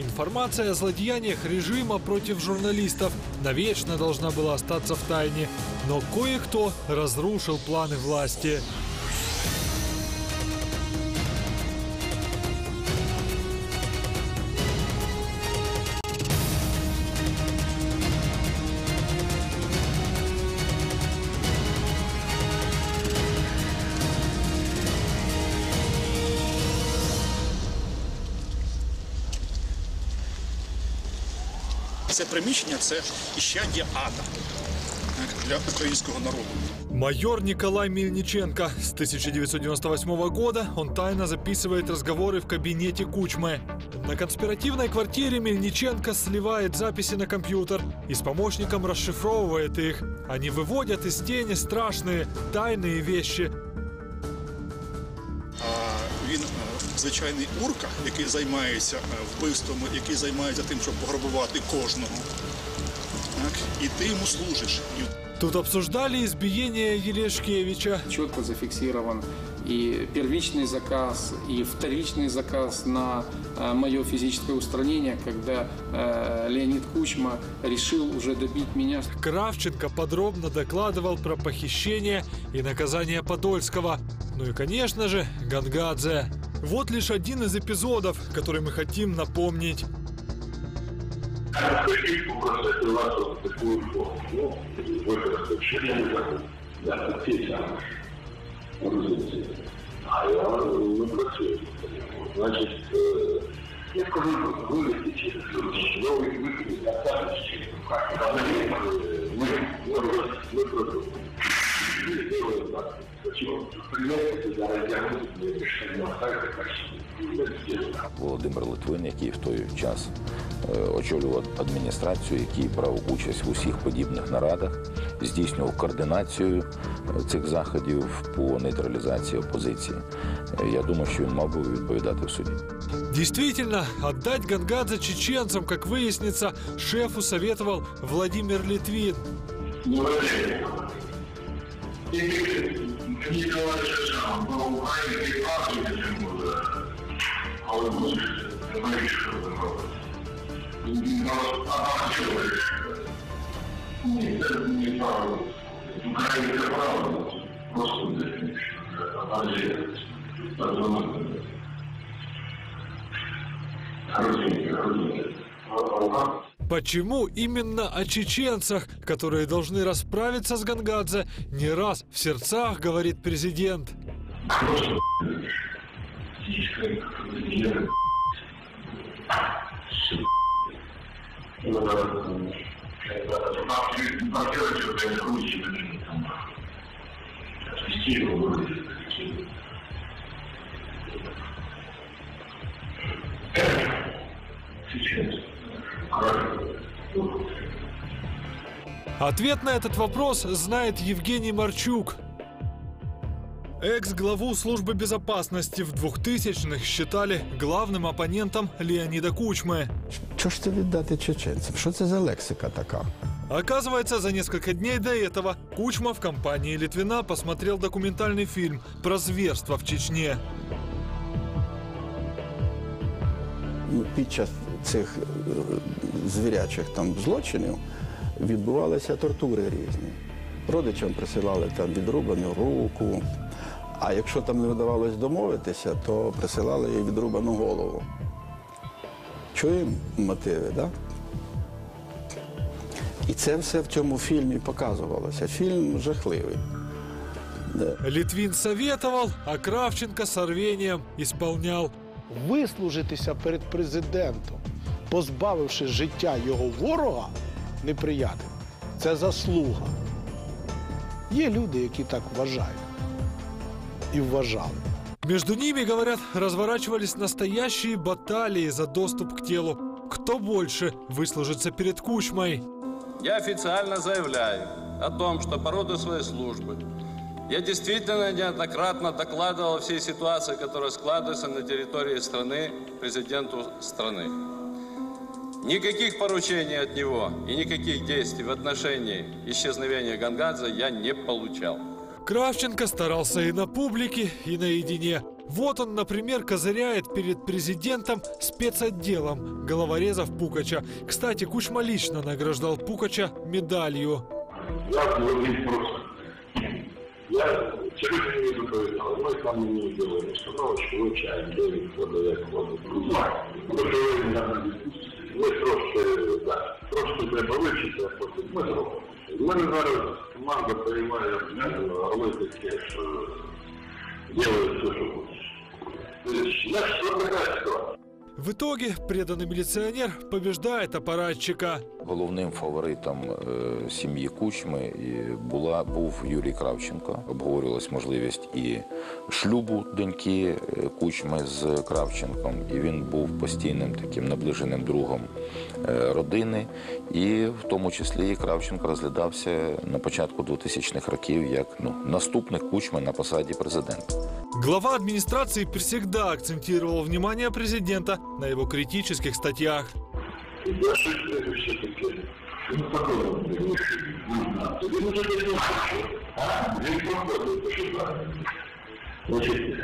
Информация о злодеяниях режима против журналистов навечно должна была остаться в тайне. Но кое-кто разрушил планы власти. Це приміщення це іщаддя ада так, для українського народу. Майор Николай Мельниченко. С 1998 года он тайно записывает разговоры в кабинете Кучмы. На конспиративной квартире Мельниченко сливает записи на компьютер и с помощником расшифровывает их. Они выводят из тени страшные, тайные вещи. А він е, звичайний урка, який займається е, вбивствами, який займається тим, щоб пограбувати кожного. Так, і ти йому служиш. І Тут обсуждали избиение Елешкевича. четко зафиксирован и первичный заказ, и вторичный заказ на мое физическое устранение, когда э, Леонид Кучма решил уже добить меня. Кравченко подробно докладывал про похищение и наказание Подольского. Ну и, конечно же, Гангадзе. Вот лишь один из эпизодов, который мы хотим напомнить. А Володимир Литвин, який в той час е, очолював адміністрацію, який брав участь в усіх подібних нарадах, здійснював координацію е, цих заходів по нейтралізації опозиції. Е, Я думаю, що він мав би відповідати в суді. Действительно, отдать Гангадзе чеченцам, как выяснится, шефу советовал Владимир Литвин. Николай Шишан был в Украине 15 года, а он будет говорить, Нет, это неправда. Украина это правда. Просто это Родинка, родинка. Почему именно о чеченцах, которые должны расправиться с Гангадзе, не раз в сердцах говорит президент? Сейчас. Ответ на этот вопрос знает Евгений Марчук. Экс-главу службы безопасности в 2000-х считали главным оппонентом Леонида Кучмы. Що ж це віддати чеченцям? Що це за лексика така? Оказывается, за несколько дней до этого Кучма в компании Литвина посмотрел документальный фильм про зверство в Чечне. Ну, Під час цих е, звірячих там злочинів відбувалися тортури різні. Родичам присилали там відрубану руку, а якщо там не вдавалось домовитися, то присилали і відрубану голову. Чуємо мотиви, так? І це все в цьому фільмі показувалося. Фільм жахливий. Литвин советовал, а Кравченко с рвением исполнял. вислужитися перед президентом, позбавивши життя його ворога, неприятеля, це заслуга. Є люди, які так вважають і вважали. Между ними, говорят, разворачивались настоящие баталии за доступ к телу. Кто больше выслужится перед Кучмой? Я официально заявляю о том, что по роду своей службы я действительно неоднократно докладывал о всей ситуации, которая складывается на территории страны президенту страны. Никаких поручений от него и никаких действий в отношении исчезновения Гангадзе я не получал. Кравченко старался и на публике, и наедине. Вот он, например, козыряет перед президентом спецотделом головорезов Пукача. Кстати, Кучма лично награждал Пукача медалью. Просто. Я через не доповідав, ми там не сказали, що вивчаємо, де він подає кладу. Ми трошки, так, трошки треба вивчити, а потім ми зробимо. У мене зараз команда приймає роли таке, що делають все, що хочеш. Тобто, Я ж така ситуація. В итоге преданный милиционер побеждает аппаратчика. Головним фаворитом е, сім'ї Кучми була був Юрій Кравченко. Обговорювалась можливість і шлюбу доньки е, Кучми з Кравченком. І він був постійним таким наближеним другом е, родини. І в тому числі Кравченко розглядався на початку 2000-х років як ну, наступник Кучми на посаді президента. Глава администрации всегда акцентировал внимание президента на его критических статьях. Я щось все-таки ну, такого не знаю. Він уже не знає, а? Він проходить, то що правильно. Значить,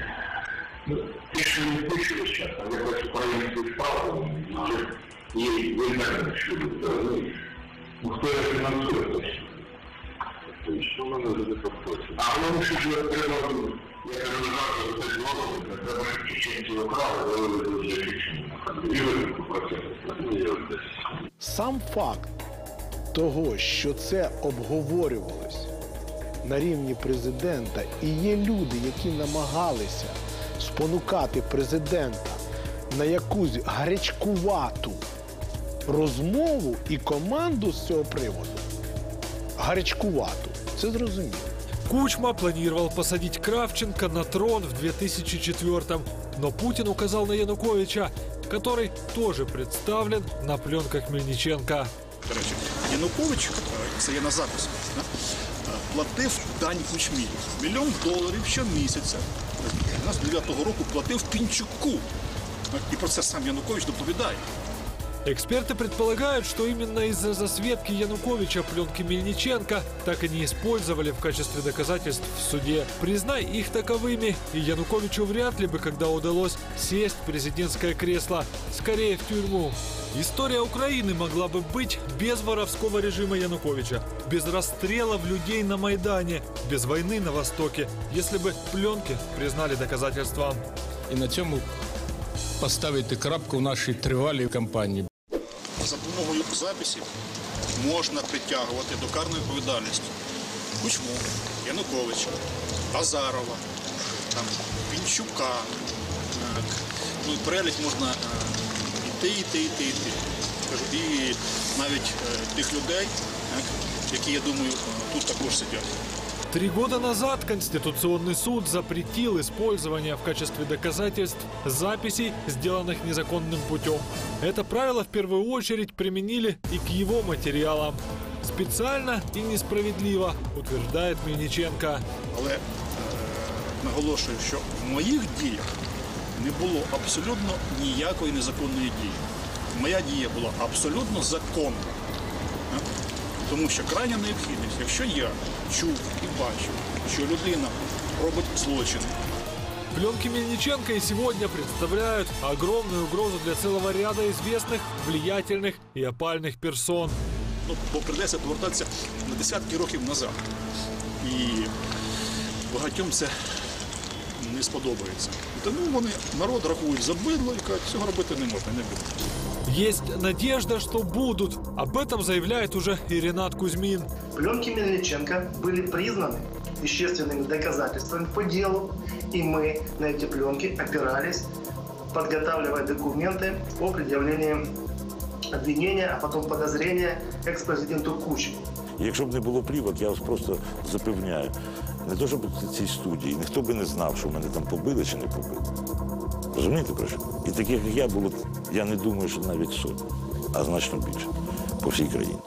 ну, ти що не пишеш зараз, а я хочу проявити справу, і ви знаєте, що ви розумієш. Ну, хто я фінансує точно? Тобто, що в мене за депортація? А воно що ж я треба, я кажу, що це знову, треба чеченці украли, але ви дуже чечені. І ви процес. Я десь. Сам факт того, що це обговорювалось на рівні президента, і є люди, які намагалися спонукати президента на якусь гарячкувату розмову і команду з цього приводу. Гарячкувату. Це зрозуміло. Кучма планировал посадить Кравченко на трон в 2004 но Путин указал на Януковича, который тоже представлен на пленках Мельниченко. До речі, Янукович, е, це є на записі, да, е, платив дань кучмі. Мільйон доларів щомісяця. У нас 9-го року платив Пінчуку. Е, І про це сам Янукович доповідає. Эксперты предполагают, что именно из-за засветки Януковича пленки Мельниченко так и не использовали в качестве доказательств в суде. Признай их таковыми, и Януковичу вряд ли бы когда удалось сесть в президентское кресло, скорее в тюрьму. История Украины могла бы быть без воровского режима Януковича, без расстрелов людей на Майдане, без войны на Востоке, если бы пленки признали доказательством. і на цьому поставити крапку в нашій тривалій кампанії. За допомогою записів можна притягувати до карної відповідальності Кучму, Януковича, Азарова, там, Пінчука. Ну перелік можна е, іти, іти, іти, іти. І навіть е, тих людей, які, я думаю, е, тут також сидять. Три года назад Конституционный суд запретил использование в качестве доказательств записей, сделанных незаконным путем. Это правило в первую очередь применили и к его материалам. Специально и несправедливо, утверждает Мельниченко. Але е, наголошую, що в моїх діях не було абсолютно ніякої незаконної дії. Моя дія була абсолютно законна. Е? Тому що крайня необхідність, якщо я чув і бачив, що людина робить злочин, Пленки Мельниченко и сегодня представляют огромную угрозу для целого ряда известных, влиятельных и опальных персон. ну, бо прийдеться повертатися на десятки років назад. І багатьом це не сподобається. Тому вони народ рахують за бидло і кажуть, цього робити не можна, не буде. Есть надежда, что будут. Об этом заявляет уже и Ренат Кузьмин. Пленки Мельниченко были признаны вещественными доказательствами по делу, и мы на эти пленки опирались, подготавливая документы о предъявлении обвинения, а потом подозрения экс-президенту Кучме. Якщо б не було плівок, я вас просто запевняю, Не то, щоб в цій студії, ніхто би не знав, що мене там побили чи не побили. Розумієте про що? І таких, як я, було, я не думаю, що навіть сотні, а значно більше по всій країні.